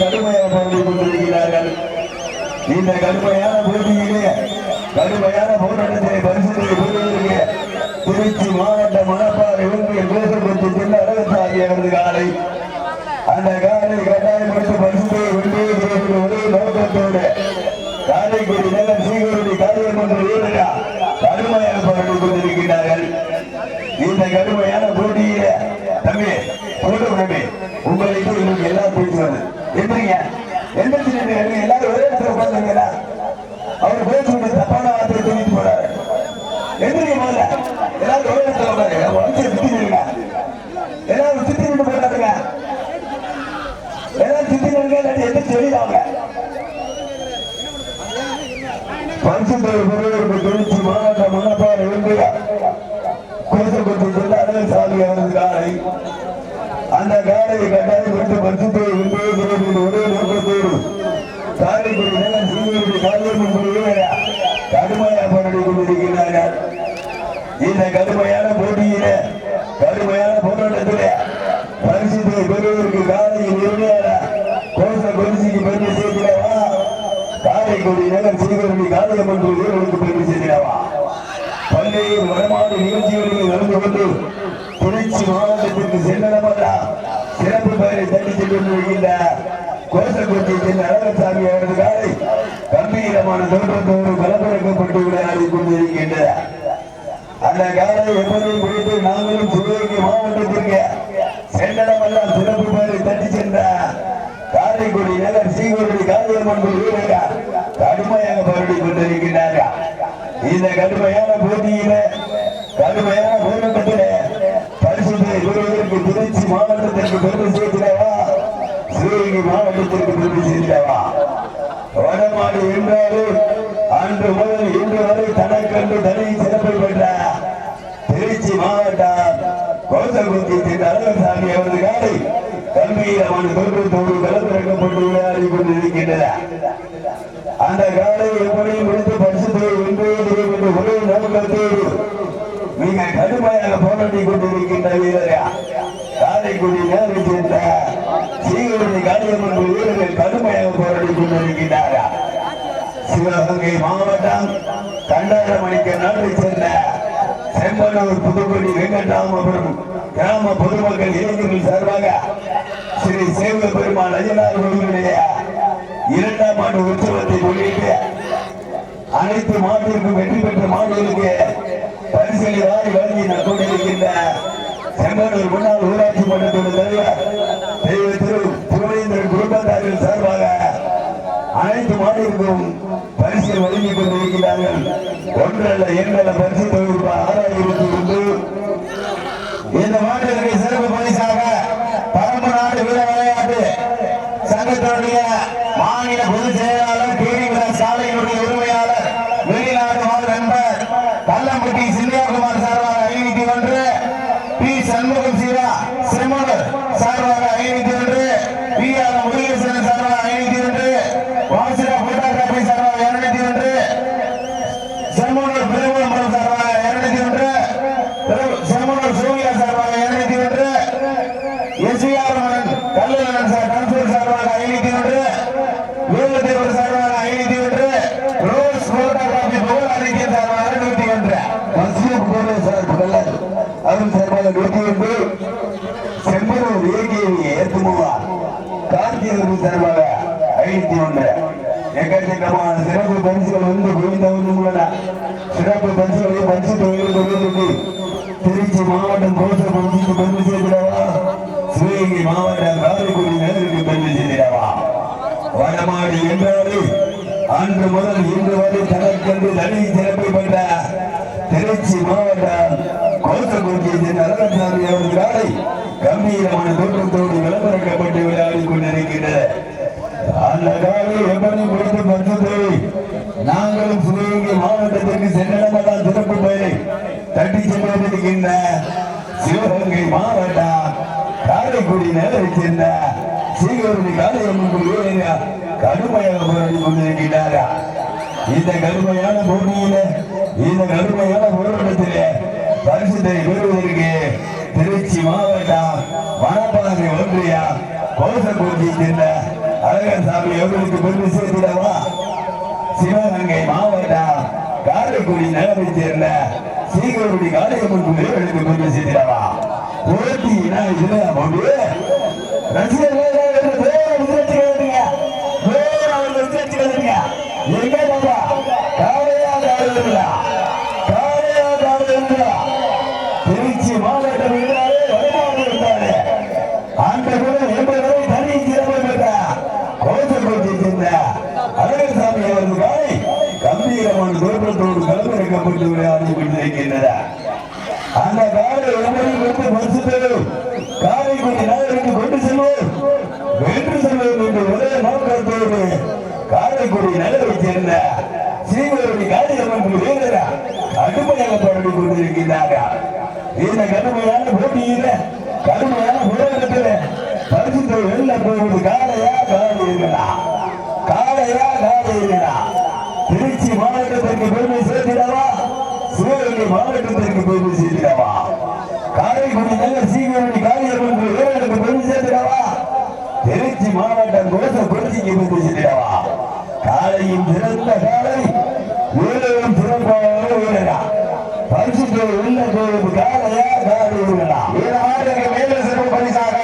கடுமையாக போராடி கொண்டிருக்கிறார்கள் இந்த கடுமையான போட்டியிலே கடுமையான போராட்டத்தை பரிசுகளை பெறுவதற்கு திருச்சி மாவட்ட மணப்பாறை ஒன்றிய கோசப்பட்டி செல்ல அரசாகி அவரது காலை அந்த காலை கட்டாயம் கொடுத்து பரிசுகளை வென்றே என்ற ஒரே நோக்கத்தோடு காரைக்குடி நகர் சீகருடி காரியமன்ற வீரர்கள் கடுமையாக போராடி கொண்டிருக்கிறார்கள் இந்த கடுமையான போட்டியில தம்பி போட்டு தம்பி உங்களுக்கு உங்களுக்கு எல்லாம் பேசுவது எந்திரிங்க எந்திரிச்சு நின்னுங்க. எல்லாரும் ஒரே இடத்துல உட்காந்துங்களா அவர் பேசுவது தப்பான வார்த்தையை சொல்லிட்டு போறாரு எந்திரிங்க முதல்ல எல்லாரும் ஒரே இடத்துல உட்காருங்க வந்து சுத்தி நில்லுங்க எல்லாரும் சுத்தி நின்று போட்டாருங்க எல்லாரும் சுத்தி நில்லுங்க இல்லாட்டி எந்திரிச்சு வெளியில வாங்க பரிசுத்தலை பொருளுக்கு திருச்சி மாவட்ட மணப்பாறை ஒன்றிய கோசப்பட்டி செல்ல சாமி அவரது காலை அந்த காலையை கட்டாயம் விட்டு பரிசுத்தை ஒன்றே குருவின் ஒரே நோக்கத்தோடு காரைக்குடி நகர் சீனியருடைய காரியமன் வீரர் கடுமையாக போராடி கொண்டிருக்கிறார்கள் இந்த கடுமையான போட்டியில கடுமையான போராட்டத்திலே பரிசுத்தை பெறுவதற்கு காலையில் உரிமையாள கோச பரிசுக்கு பெருமை சேர்க்கிறவா காரைக்குடி வீரர்களுக்கு பெருமை பல்வேறு வருமான நிகழ்ச்சிகளில் நடந்து கொண்டு திருச்சி மாவட்டத்திற்கு சென்றடமல்லா சிறப்பு பெயரை தட்டி சென்றிருக்கின்ற கோசக்குட்டி சென்ற அழகசாமி அவரது காலை கம்பீரமான தோற்றத்தோடு கலப்படக்கப்பட்டு விளையாடி கொண்டிருக்கின்றது அந்த காலை எப்போதும் குறித்து நாங்களும் சிவகங்கை மாவட்டத்திற்கு சென்றடமெல்லாம் சிறப்பு பெயரை தட்டி சென்ற காரைக்குடி நகர் சீகுடி காளியம்மன் வீரர்கள் கடுமையாக போராடி இந்த கடுமையான போட்டியில கடுமையான போராட்டத்தில பரிசுத்தை பெறுவதற்கு திருச்சி மாவட்டத்திற்கு பெருமை சேர்க்கிறவா? சிவகங்கை மாவட்டத்திற்கு பெருமை சேர்க்கிறவா? வடமாடு என்றாலும் அன்று முதல் இன்று வரை தனக்கென்று தனி சிறப்பை பெற்ற திருச்சி மாவட்டம் கோசகுத்தி சென்ற அழகசாமி அவரது காலை கம்பீரமான தோற்றத்தோடு கலந்திறக்கப்பட்டு விளையாடி கொண்டிருக்கின்றன அந்த காலை எப்படி முடித்து பரிசுத்தை வென்றே தீரும் என்று ஒரே நோக்கத்தோடு மிக கடுமையாக போராடி கொண்டிருக்கின்ற வீரரா காரைக்குடி நேரை சேர்ந்த சீகருடைய காளியம்மன் வீரர்கள் கடுமையாக போராடி கொண்டிருக்கிறாரா சிவகங்கை மாவட்டம் கண்டாரமணிக்கு நாட்டை சேர்ந்த செம்பனூர் புதுக்குடி வெங்கடாமபுரம் கிராம பொதுமக்கள் இளைஞர்கள் சார்பாக ஸ்ரீ சேவ பெருமாள் அய்யனார் கோவிலுடைய இரண்டாம் ஆண்டு உற்சவத்தை முன்னிட்டு அனைத்து மாட்டிற்கும் வெற்றி பெற்ற மாநிலங்களுக்கு பரிசுகளை வாரி வழங்கி கொண்டிருக்கின்ற செம்மனூர் முன்னாள் ஊராட்சி மன்றத்தோட தலைவர் தெய்வ திரு திருவேந்திரன் குடும்பத்தாரின் சார்பாக அனைத்து மாநிலங்களும் பரிசு வழங்கி கொண்டிருக்கிறார்கள். ஒன்றல்ல இரண்டல்ல பரிசு தொகுப்பு ஆறாயிரத்தி ஒன்று இந்த மாநிலங்களை சிறப்பு பரிசாக பரம்பு நாடு வீர விளையாட்டு சங்கத்தினுடைய மாநில பொதுச் செயலாளர் கேரிவிட சாலையினுடைய உரிமையாளர் வெளிநாடு வாழ் நண்பர் கள்ளம்பட்டி சிந்தியாகுமார் சார்பாக ஐநூத்தி ஒன்று பி சண்முகம் சீரா சிறுமலர் சார்பாக ஐநூத்தி ஒன்று பி ஆர் முருகேசன் சார்பாக ஐநூத்தி ஒன்று வாசிரா போட்டோகிராபி சார்பாக இருநூத்தி ஒன்று செம்மனூர் பெருமளம்பரம் சார்பாக இருநூத்தி ஒன்று பெரு- செம்மனூர் சூர்யா சார்பாக இருநூத்தி ஒன்று எஸ்விஆர் மகன் கல்லூரன் சார் கன்சூர் சார்பாக ஐநூத்தி ஒன்று வேலுதேவர் சார்பாக ஐநூத்தி ஒன்று ரோஸ் போட்டோகிராபி புகழாதித்ய சார்பாக நூத்தி ஒன்று மசீம் கோலே சார் புகழ் அவரும் சார்பாக நூத்தி ஒன்று செம்மனூர் ஏகேவி ஏத்துமுவா கார்த்திகேயன் சார்பாக ஐநூத்தி ஒன்று எக்கச்சக்கமான சிறப்பு பரிசுகள் வந்து குவிந்தவர்கள் உள்ளன. சிறப்பு பரிசுகளை பரிசு தொகையில் கொண்டிருக்கு திருச்சி மாவட்டம் கோச பகுதிக்கு பெருமை செய்திடவா சிவகங்கை மாவட்டம் காரைக்குடி நகருக்கு பெருமை செய்திடவா வடமாடி என்றாலே அன்று முதல் இன்று வரை தனக்கென்று தனி சிறப்பை பெற்ற திருச்சி மாவட்டம் கோசகுடியை சேர்ந்த அழகசாமி அவர்கள் கம்பீரமான தோற்றத்தோடு விளம்பரக்கப்பட்டு விளையாடி கொண்டிருக்கின்றது அந்த காலை எப்படி முடித்து பரிசுத்தை நாங்களும் சிவகங்கை மாவட்டத்திற்கு சென்றிடமெல்லாம் சிறப்பு பெயரை தட்டி சென்றிருக்கின்ற சிவகங்கை மாவட்டம் காரைக்குடி நகரை சேர்ந்த சீகருடைய காலையம்மன் கடுமையாக போராடி கொண்டிருக்கிறாரா இந்த கடுமையான போட்டியில இந்த கடுமையான போராட்டத்திலே பரிசுத்தை பெறுவதற்கு திருச்சி மாவட்டம் வனப்பாதை ஒன்றியா கோசக்குறிச்சி சென்ற அழகர் சாமி அவர்களுக்கு பெருமை சேர்த்திடவா சிவகங்கை மாவட்டம் காரைக்குடி நகரை சேர்ந்த சீகருடி காளியம்மன் கோயிலுக்கு பெருமை சேர்த்திடவா போட்டி நான் இதுல ரசிகர்கள் கலப்பிறக்கப்பட்டு கொண்டிருக்கின்றன அந்த காலை உணவை கொண்டு பரிசுத்தரும் காரைக்குடி நகருக்கு கொண்டு செல்வோம். வென்று செல்வோம் என்று ஒரே நோக்கத்தோடு காரைக்குடி நகரை சேர்ந்த ஸ்ரீவருடைய காளியம்மன் வீரரா அடிமையாக பாடி கொண்டிருக்கிறார்கள் இந்த கடுமையான போட்டியில கடுமையான போராட்டத்தில் பரிசுத்த வெளில போவது காலையா காலையா காலையா காலையா திருச்சி மாவட்டத்திற்கு பெருமை சிவகங்கை மாவட்டத்திற்கு போய் சேர்த்திடவா காரைக்குடி நல்ல சீக்கிரம் காளியம்மன் வீரர்களுக்கு பெருமை சேர்த்திடவா திருச்சி மாவட்டம் கோச குறிச்சிக்கு போய் சேர்த்திடவா காலையும் சிறந்த காலை வீரரும் சிறப்பான வீரரா பரிசுக்கு உள்ள கோயிலுக்கு காலையா காலை வீரரா இந்த மாவட்டத்துக்கு மேலும் சிறப்பு பரிசாக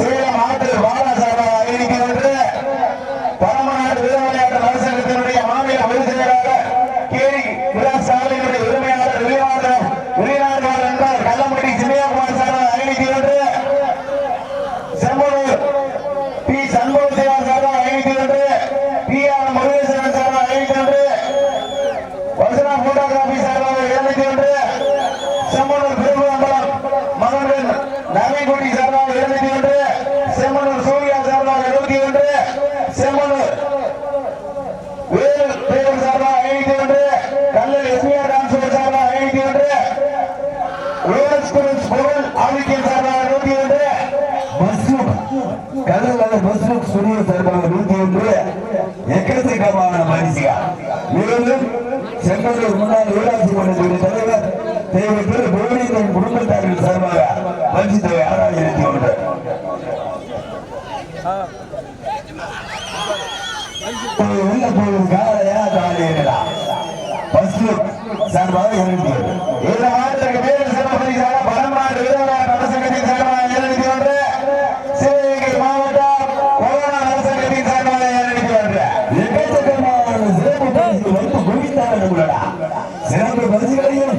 சேலம் ஆற்றில் பாலாசாரா அறிவிக்கிறது பரமநாடு வீரவிளையாட்டு நலசங்கத்தினுடைய மாநில பொதுச் செயலாளர் கேரி விலாசாலையினுடைய உரிமையாளர் வெளிநாடு வெளிநாடுவார் என்றார் கள்ளம்பட்டி சின்னையாகுமார் சார்பாக அறிவிக்கிறது செம்பலூர் பி சண்முக சேவா சார்பாக அறிவிக்கிறது பி ஆர் முருகேசன் சார்பாக அறிவிக்கிறது வசனா போட்டோகிராபி சார்பாக இருநூத்தி ஒன்று செம்மனூர் பெருங்குளம்பலம் மகன் நகைக்குடி சார்பாக இருநூத்தி ஒன்று செம்மனூர் சூர்யா சார்பாக இருபத்தி ஒன்று செம்மனூர் வேலு தேவர் சார்பாக ஐநூத்தி ஒன்று கல்லல் எஸ்பிஆர் டான்ஸ் சார்பாக ஐநூத்தி ஒன்று ரோலக்ஸ் குரூஸ் புகழ் ஆதித்யன் சார்பாக நூத்தி ஒன்று மஸ்ரூப் கடல் மஸ்ரூப் சுனிய சார்பாக நூத்தி ஒன்று எக்கச்சக்கமான பரிசுகள் மேலும் செங்கலூர் முன்னாள் ஊராட்சி மன்றத்துடைய தலைவர் தேவை திரு கோவிந்தன் குடும்பத்தார்கள் சார்பாக பரிசு தொகை ஆறாயிரத்தி ஒன்று உள்ள போவது காலையா காலையா மஸ்ரூப் சார்பாக இருநூத்தி ஒன்று இந்த மாவட்டத்திற்கு மேலும் சிறப்பு பரிசாக பரமாடு வீரவிளையாட்டு நலசங்கத்தின் சார்பாக இருநூத்தி ஒன்று சிவகங்கை மாவட்டம் கொரோனா நலசங்கத்தின் சார்பாக இருநூத்தி ஒன்று எக்கச்சக்கமான சிறப்பு பரிசு வைத்து குவித்தார் நம்மளடா சிறப்பு பரிசுகளையும்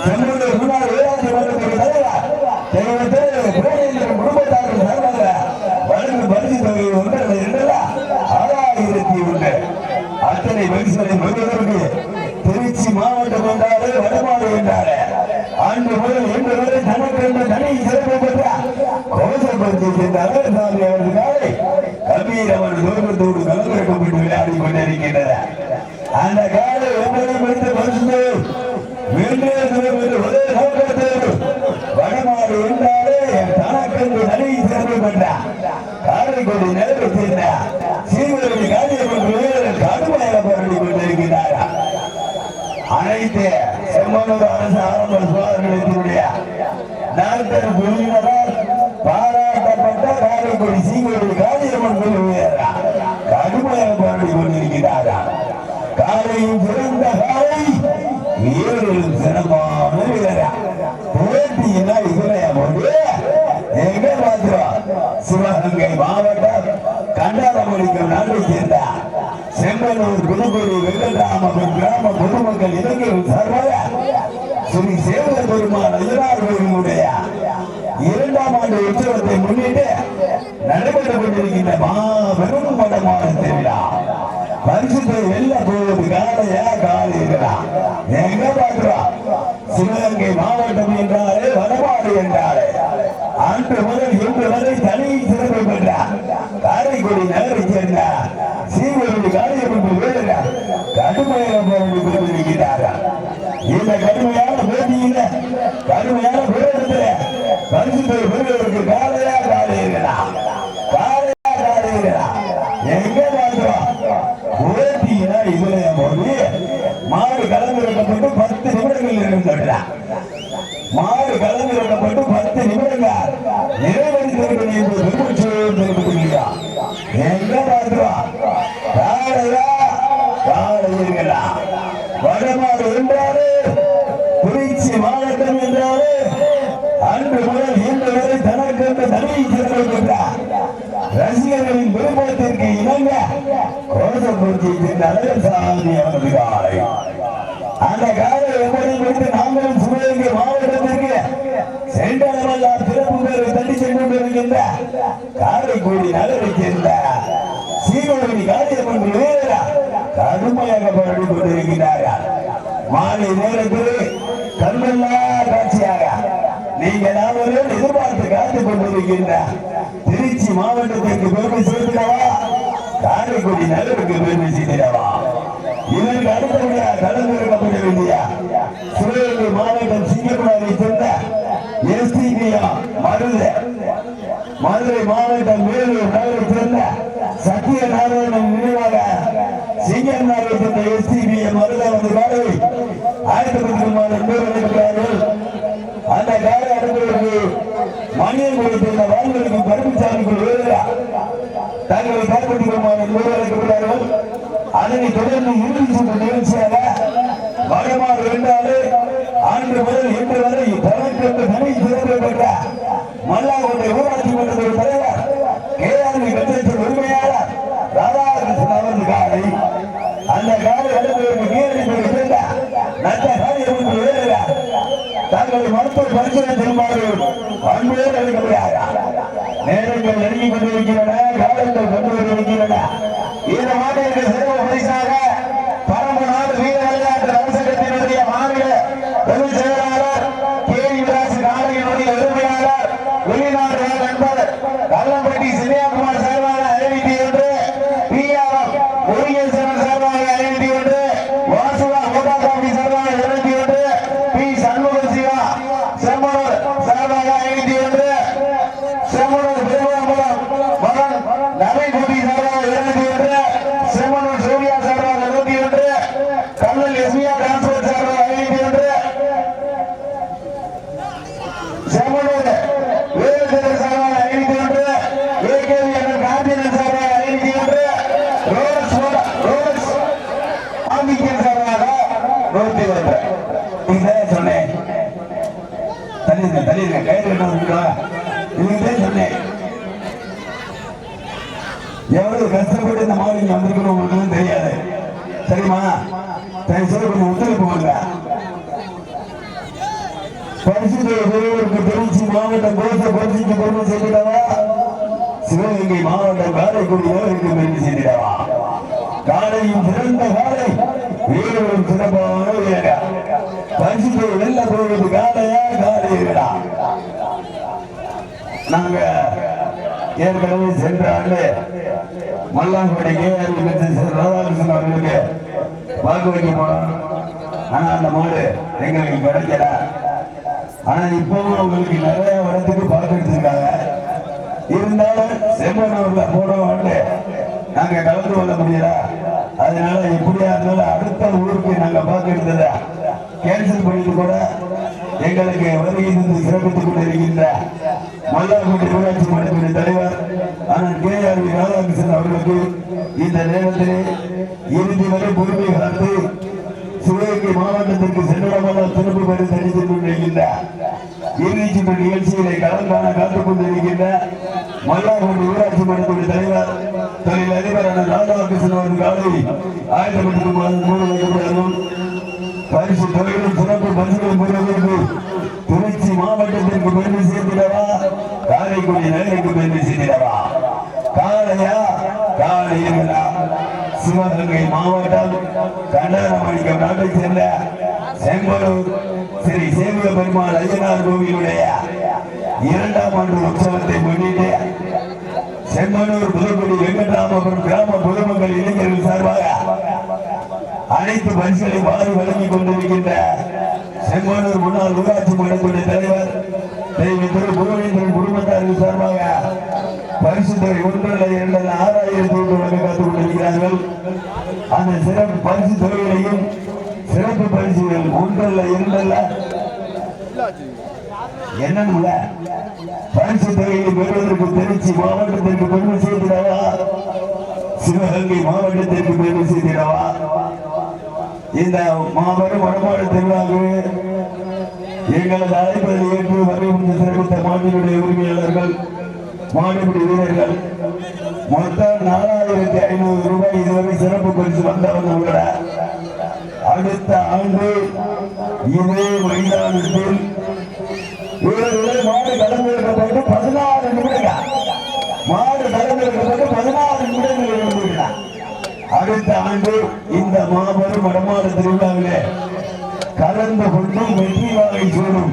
செம்மூர் முன்னாள் ஊராட்சி மன்றத்துக்கு தலைவர் தெய்வத்தில் புரோகிதர் குடும்பத்தார்கள் சார்பாக வழங்கும் பரிசு தொகை ஒன்றரை இரண்டல்ல ஆறாயிரத்தி ஒன்று அத்தனை பரிசுகளை பெறுவதற்கு திருச்சி மாவட்டம் என்றாலே வடமாடு என்றாலே அன்று முதல் இன்று வரை தனக்கென்று தனி சிறப்பு பெற்ற கோசப்பரிசை சேர்ந்த அழகசாமி கம்பீரமான விளையாடி கொண்டிருக்கின்றனர் அந்த தனக்கென்று காரைக்குடி வீரர்கள் கடுமையாக போராடி அனைத்து செம்மனூர் அரசு ஆரம்ப சுகாதார நிலையத்தினுடைய டாக்டர் குழுவினரால் பாராட்டப்பட்ட காரைக்குடி சீக்கிரம் காளியம்மன் குழுவினரா கடுமையாக பாடி கொண்டிருக்கிறாரா. காலையும் சிறந்த காலை வீரர்கள் சிறப்பான வீரரா. போட்டியினா இதுலையா போது எங்க பாத்துறோம் சிவகங்கை மாவட்டம் கண்டாரமணிக்கம் நாட்டை சேர்ந்த செம்பனூர் புதுக்குடி வெங்கட்ராமபுரம் கிராம பொதுமக்கள் இளைஞர்கள் சார்பாக ஸ்ரீ சேவக பெருமான் கோயிலுடைய இரண்டாம் ஆண்டு உற்சவத்தை முன்னிட்டு நடைபெற்றுக் மாபெரும் மடமான திருவிழா பரிசுத்தை வெல்ல போவது காலையா காலையா எங்க பாக்குறா சிவகங்கை மாவட்டம் என்றாலே வடபாடு என்றாலே. அன்று முதல் இன்று வரை தனி சிறப்பு பெற்ற. காரைக்குடி நகரை சேர்ந்த சீவருடைய காளியம்மன் வீரர் கடுமையான போராடி கொண்டிருக்கிறார்கள் இந்த கடுமையான போட்டியில் கடுமையான போராட்டத்தில் பரிசுத்தை பெறுவதற்கு காலையா காலையா காலையா காலையா எங்க பாக்குறோம் போட்டியினா இதுல வடமாறு என்றாரு திருச்சி மாவட்டம் என்றாரு அன்று முதல் இன்று வரை தனக்கென்று தனி சிறப்பிக்கின்றார் ரசிகர்களின் விருப்பத்திற்கு இணங்க கோசம்பூர்த்தி அழகசாமி அந்த காலை எப்படி குறித்து நாங்களும் சிவகங்கை மாவட்டத்திற்கு சென்றளவெல்லாம் சிறப்பு பேரை தள்ளி சென்று கொண்டிருக்கின்ற காரைக்குடி நகரைச் சேர்ந்த சீவகி காரியமன்ற வீரரா கடுமையாக போராடி கொண்டிருக்கிறார்கள் மாலை நேரத்தில் கண்மல்லா காட்சியாக நீங்கள் நாவலும் எதிர்பார்த்து காத்துக் கொண்டிருக்கின்ற திருச்சி மாவட்டத்திற்கு பெருமை சேர்த்திடவா? காரைக்குடி நகருக்கு பெருமை செய்திடவா இதற்கு அடுத்தபடியாக கலந்துரைக்கப்பட வேண்டிய சிவகங்கை மாவட்டம் சிங்கப்பூரை சேர்ந்த எஸ்டிபியா மருது. மதுரை மாவட்டம் வேலூர் நகரை சேர்ந்த சத்திய நாராயணன் நினைவாக சிங்கம் நகரை சேர்ந்த எஸ்டிபிஏ மருதானது காலை ஆயிரத்தி இருக்கிறார்கள் அந்த கால அடுத்தவருக்கு மணியன் கொடுத்திருந்த வாழ்களுக்கு கருப்புச்சாமிக்கு வேறுடா தங்களை காப்பற்றிக் கொள்ளுமாறு நிர்வகிக்கிறார்கள் அதனை தொடர்ந்து இறுதி சுற்று நிகழ்ச்சியாக வடமாறு வென்றாலே அன்று முதல் இன்று வரை தனக்கு நிலை சிறப்பு பெற்ற மல்லாக்கோட்டை ஊராட்சி மன்றத்தின் தலைவர் கே ஆர் கட்சத்தின் உரிமையாளர் ராதாகிருஷ்ணன் அவரது காலை அந்த காலை அடுத்தவருக்கு நீரடிப்பை சேர்ந்த நட்ட காரியம் வேறுகிறார் தங்களை மருத்துவ பரிசோதனை செய்யுமாறு அன்புடன் அளிக்கப்படுகிறார் நேரங்கள் நெருங்கிக் கொண்டிருக்கின்றன காலங்கள் கொண்டு கொண்டிருக்கின்றன இந்த மாதிரி சிறப்பு பரிசாக பரம்பு நாடு வீர விளையாட்டு அரசகத்தினுடைய மாநில பொதுச் செயலாளர் கே யுவராஜ் நாளையினுடைய உரிமையாளர் வெளிநாடு வாழ் நண்பர் கல்லம்பட்டி சிவயாகுமார் சார்பாக அறிவித்து ஒன்று பிஆர்எம் முருகேசன் சார்பாக அறிவித்து ஒன்று வாசுவா கோபாசாமி சார்பாக அறிவித்து ஒன்று பி சண்முக சிவா செம்மனூர் சார்பாக அறிவித்து ஒன்று செம்மனூர் பெருமாம்பலம் மகன் நவீன்குடி சார்பாக இருபத்தி ஒன்று செம்மனூர் சூர்யா சார்பாக இருபத்தி ஒன்று கல்லல் எஸ்மியா டிரான்ஸ்போர்ட் சார்பாக ஐம்பத்தி ஒன்று செம்மனூர் வேலுத்தேவர் சார்பாக ஐம்பத்தி ஒன்று ஏகேவி அண்ணன் காந்தியன் சார்பாக ஐம்பத்தி ஒன்று ரோலக்ஸ் மோட- ரோலக்ஸ் ஆம்பிக்கன் சார்பாக நூற்றி ஒன்று இதான் சொன்னேன் தள்ளிருங்க தள்ளிருங்க இதுதான் சொன்னேன் எவ்வளவு கஷ்டப்பட்டு இந்த மாவட்டம் வந்திருக்கணும் உங்களுக்கு தெரியாது சரிமா தயவு செய்து கொஞ்சம் ஒத்துழைப்பு வாங்க பரிசுடைய பெரியவருக்கு திருச்சி மாவட்டம் கோச பரிசுக்கு பொறுமை செய்திடவா சிவகங்கை மாவட்டம் காரைக்குடி நகருக்கு பெருமை செய்திடவா காலையும் சிறந்த காலை வீரரும் சிறப்பான வீரர் பரிசுத்தை வெல்ல போவது காலையா காலையா நாங்க ஏற்கனவே சென்ற ஆண்டு மல்லாங்குடி கேஆர்பி ராதாகிருஷ்ணன் அவர்களுக்கு வாக்கு வைக்க போனோம் ஆனா அந்த மாடு எங்களுக்கு கிடைக்கல. ஆனா இப்பவும் உங்களுக்கு நிறைய இடத்துக்கு பார்க்க எடுத்திருக்காங்க. இருந்தாலும் செம்மனூர்ல ஆண்டு நாங்க கலந்து கொள்ள முடியல. அதனால எப்படியா இருந்தாலும் அடுத்த ஊருக்கு நாங்க பார்க்க எடுத்ததை கேன்சல் பண்ணிட்டு கூட எங்களுக்கு வருகை சிறப்பித்துக் கொண்டிருக்கின்ற மல்லார்குடி ஊராட்சி மன்றத்தின் தலைவர் அண்ணன் கே ஆர் வி ராதாகிருஷ்ணன் அவர்களுக்கு இந்த நேரத்திலே இறுதி வரை பொறுமை காத்து சிவகங்கை மாவட்டத்திற்கு சென்றடமெல்லாம் சிறப்பு பெற்று தனித்துக் கொண்டிருக்கின்ற இறுதி சுற்று நிகழ்ச்சிகளை காண காத்துக் கொண்டிருக்கின்ற மல்லார்குடி ஊராட்சி மன்றத்தின் தலைவர் தொழில் அதிபர் அண்ணன் ராதாகிருஷ்ணன் அவர்கள் காலை ஆயிரத்தி பரிசு தொழிலும் சிறப்பு பரிசுகள் பெறுவதற்கு திருச்சி மாவட்டத்திற்கு பெருமை சேர்த்திடவா? காரைக்குடி நகருக்கு பெருமை சேர்த்திடவா காலையா? காலையில். சிவகங்கை மாவட்டம் கண்டனமணிக்கம் நாட்டை சேர்ந்த செம்பலூர் ஸ்ரீ சேவிய பெருமாள் ஐயனார் கோவிலுடைய இரண்டாம் ஆண்டு உற்சவத்தை முன்னிட்டு செம்மனூர் புதுக்குடி வெங்கட்ராமபுரம் கிராம பொதுமக்கள் இளைஞர்கள் சார்பாக அனைத்து பரிசுகளை வாரி வழங்கிக் கொண்டிருக்கின்ற செம்மனூர் முன்னாள் ஊராட்சி மன்றத்துடைய தலைவர் திரு முருகன் குடும்பத்தார்கள் சார்பாக பரிசு தொகை ஒன்றல்ல இரண்டல்ல ஆறாயிரத்தி ஒன்று வழங்க காத்துக் கொண்டிருக்கிறார்கள் அந்த சிறப்பு பரிசு தொகைகளையும் சிறப்பு பரிசுகள் என்னன்னு பரிசு தொகையை பெறுவதற்கு திருச்சி மாவட்டத்திற்கு பெருமை செய்திடவா சிவகங்கை மாவட்டத்திற்கு பெருமை செய்திடவா இந்த மாபெரும் வடமாடு திருவிழாவுக்கு எங்களது அழைப்பதை ஏற்று வருகின்ற சிறப்பித்த மாட்டினுடைய உரிமையாளர்கள் மாடுபிடி வீரர்கள் மொத்தம் நாலாயிரத்தி ஐநூறு ரூபாய் இதுவரை சிறப்பு பரிசு வந்தவங்க உள்ள அடுத்த ஆண்டு இதே மைதானத்தில் இவர்களே மாடு கலந்தெடுக்கப்பட்டு பதினாறு நிமிடங்கள். மாடு கலந்தெடுக்கப்பட்டு பதினாறு நிமிடங்கள் அடுத்த ஆண்டு இந்த மாபெரும் வடமாறு திருவிழாவிலே கலந்து கொண்டு வெற்றி வாழை சூடும்.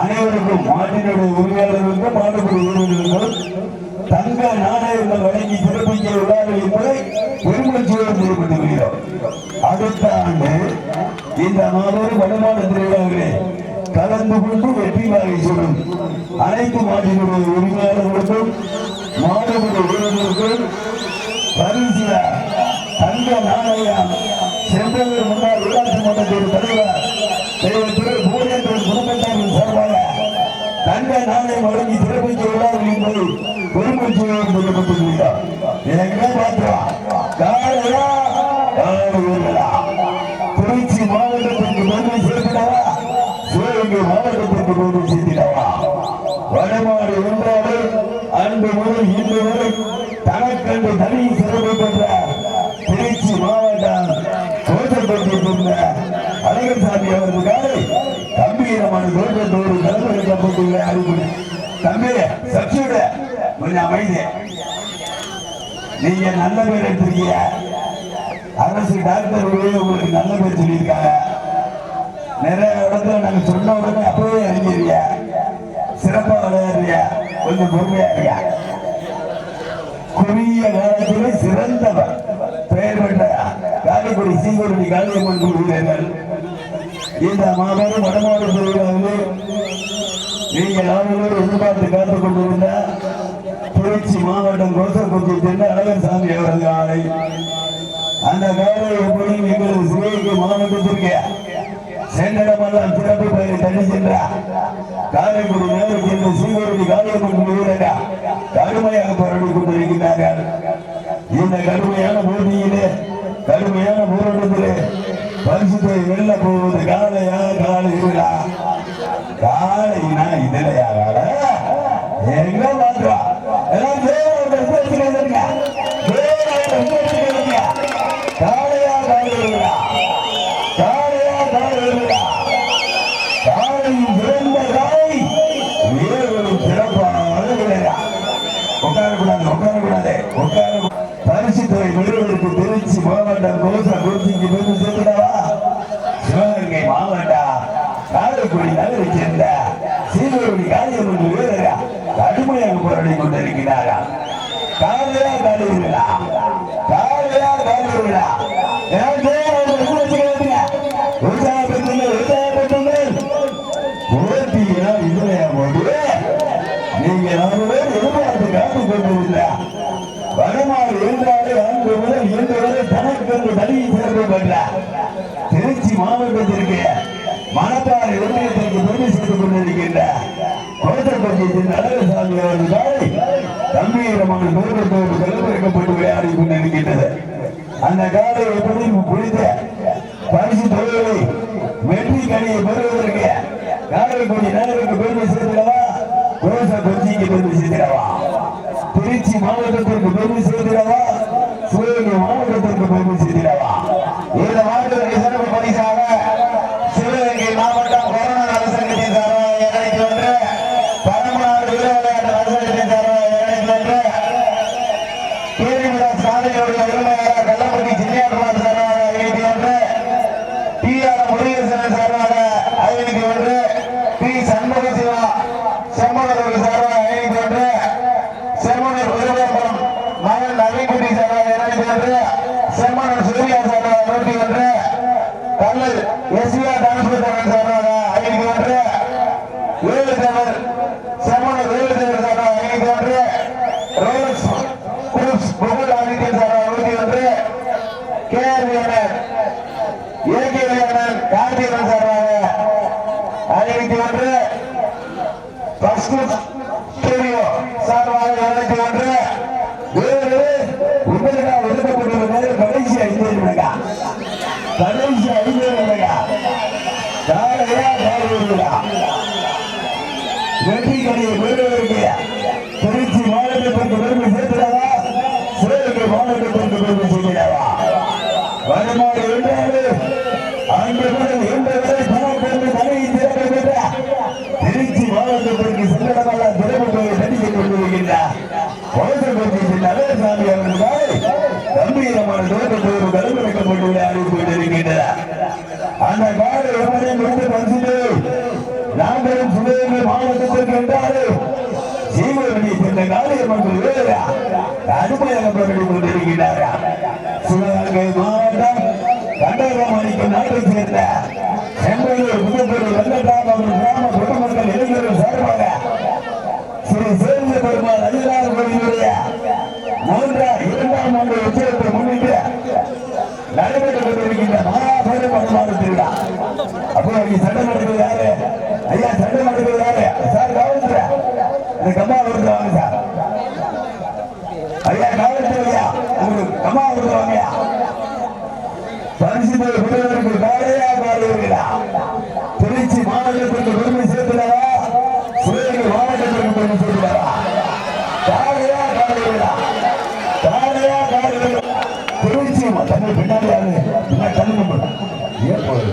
அனைவருக்கும் மாட்டினுடைய உரிமையாளர்களுக்கும் மாடுபடி வீரர்களுக்கும் தங்க நாணயங்கள் வழங்கி சிறப்பிக்க விழாவில் என்பதை பெருமச்சியோடு செயல்பட்டு வருகிறோம் அடுத்த ஆண்டு இந்த மாபெரும் வடமாடு திருவிழாவிலே கலந்து கொண்டு வெற்றி வாழை சூடும். அனைத்து மாட்டினுடைய உரிமையாளர்களுக்கும் மாடுபடி வீரர்களுக்கும் பரிசுல தங்க நாணயம் சென்றவர் முன்னாள் உள்ளாட்சி மன்றத்தின் தலைவர் திரு. திரு குடும்பத்தாரின் சார்பாக தங்க நாணயம் வழங்கி சிறப்பிக்க விழாவில் என்பதை பெருமூச்சியோடு சொல்லப்பட்டிருக்கிறார் எங்கே பார்க்கலாம் காலையா காலை திருச்சி மாவட்டத்திற்கு பெருமை சிவகங்கை மாவட்டத்திற்கு பெருமை அன்று முதல் இன்று வரை தனி சிறப்பு பெற்ற அழகசாமி அவர்களுக்காக கம்பீரமான தோற்றத்தோடு கலந்து வைக்கப்பட்டுள்ள அறிவுரை தம்பி சச்சியோட கொஞ்சம் அமைதி நீங்க நல்ல பேர் எடுத்திருக்கீங்க. அரசு டாக்டர் உங்களுக்கு நல்ல பேர் சொல்லியிருக்காங்க. நிறைய இடத்துல நாங்க சொன்ன உடனே அப்பவே அறிஞ்சிருக்க சிறப்பா விளையாடுறியா கொஞ்சம் பொறுமையா இருக்கியா குறுகிய காலத்திலே சிறந்தவர். பெயர் பெற்ற காரைக்குடி சீகுருடி காளியம்மன் வீரர்கள் இந்த மாபெரும் வடமாடு திருவிழாவில் நீங்கள் அவர்களோடு எதிர்பார்த்து காத்துக் கொண்டிருந்த திருச்சி மாவட்டம் கோசக்குச்சி சென்ற அழகர் சாமி அவரது ஆலை. அந்த காலை எப்படி எங்களது சிவகங்கை மாவட்டத்திற்கு சென்றிடமெல்லாம் சிறப்பு பெயரை தள்ளி சென்றார் காரைக்குடி நேரம் சென்ற சீவருடி காளியம்மன் வீரரா கடுமையாக போராடி கொண்டிருக்கிறார்கள். இந்த கடுமையான போட்டியிலே கடுமையான போராட்டத்திலே பரிசுத்தை வெல்ல போவது காலையா? காலை இருடா காலைனா இதுலையா கால எங்க மாத்துவா எல்லாம் தேவரோட பேசுகிறீங்க தேவரோட பேசுகிறீங்க காளையா காலை இருடா காலை இருடா காலையும் சிறந்த காலை. வீரர்களும் சிறப்பான உட்காரக்கூடாது உட்காரக்கூடாது உட்கார பரிசுத்துறை திருச்சி மாவட்டம் குறிச்சிக்கு போய் சேர்த்துடா சிவகங்கை மாவட்டம் காரைக்குடி நகரை சேர்ந்த சீவருடி காளியம்மன் வீரரா கடுமையாக போராடி கொண்டிருக்கிறாரா காலையா காலையா காலையா காலையா உற்சாகப்படுத்துங்கள் உற்சாகப்படுத்துங்கள் போட்டியா இல்லையா போது நீங்க அவர்களே எதிர்பார்த்து காத்துக் கொண்டிருந்தார் வடமாறு என்றாலே அன்று முதல் இன்று வரை தனக்கென்று தனியை சிறப்பு பெற்றார் திருச்சி மாவட்டத்திற்கு மணப்பாறை ஒன்றியத்திற்கு பெருமை சேர்த்துக் கொண்டிருக்கின்ற அழகசாமி அவர்கள் கம்பீரமான பெருமத்தோடு கலந்துரைக்கப்பட்டு விளையாடி கொண்டிருக்கின்றது. அந்த காலை எப்படி புரிந்த பரிசு தொழிலை வெற்றி பெறுவதற்கு காரைக்குடி நகருக்கு பெருமை சேர்த்திடவா கோச கொச்சிக்கு பெருமை சேர்த்திடவா திருச்சி மாவட்டத்திற்கு பெருமை சேர்த்திடவா சிவகங்கை மாவட்டத்திற்கு பெருமை சேர்த்திடவா இந்த Olha só. அமீர் சுமேமி மாவட்டத்திற்கு என்றாலே சீவரணி சென்ற காலையில் மக்கள் வேலையா? கடுமையாக பிரகடி நாட்டை சேர்ந்த சென்னையில் புதுப்பேரி கிராம பரிசு பெற வீரர்களுக்கு பாடையா மாறுவீர்களா திருச்சி மாவட்டத்திற்கு பெருமை சேர்த்துள்ளவா சிவகங்கை மாவட்டத்திற்கு பெருமை சேர்த்துள்ளவா பாடையா மாறுவீர்களா பாடையா மாறுவீர்களா திருச்சி தமிழ் பின்னாடி கண்ணு ஏற்போது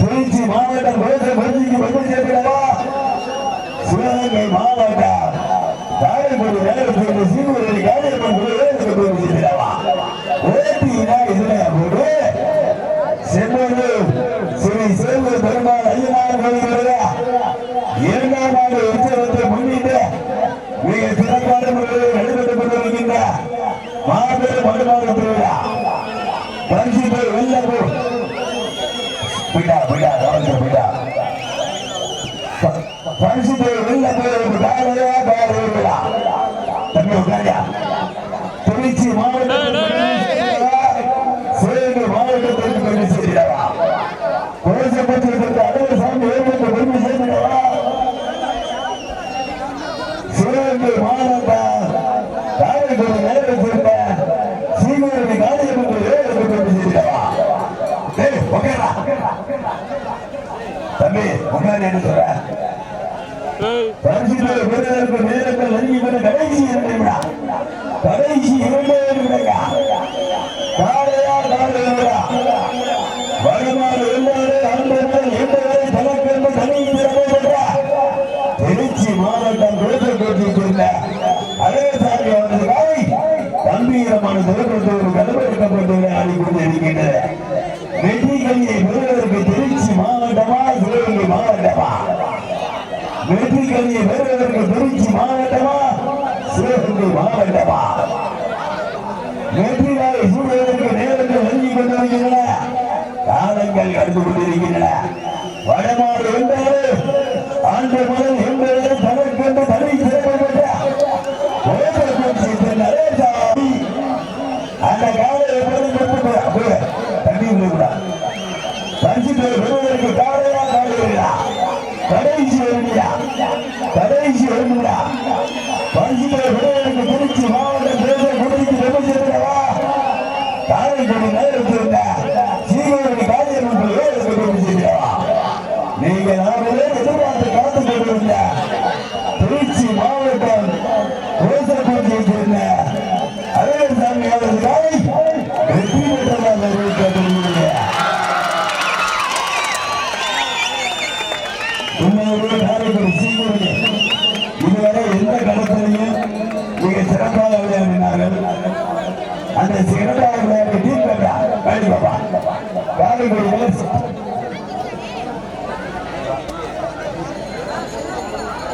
திருச்சி மாவட்டம் பரிசுக்கு பெருமை சேர்த்துள்ளவா மாவட்டம். காயல்பட்டு வேலை சீர்வர்கள் Kayalpattu We got. We cuidado, cuidado, cuidado. Obrigado. கடைசி வருமையா கடைசி வருமையா பரிசு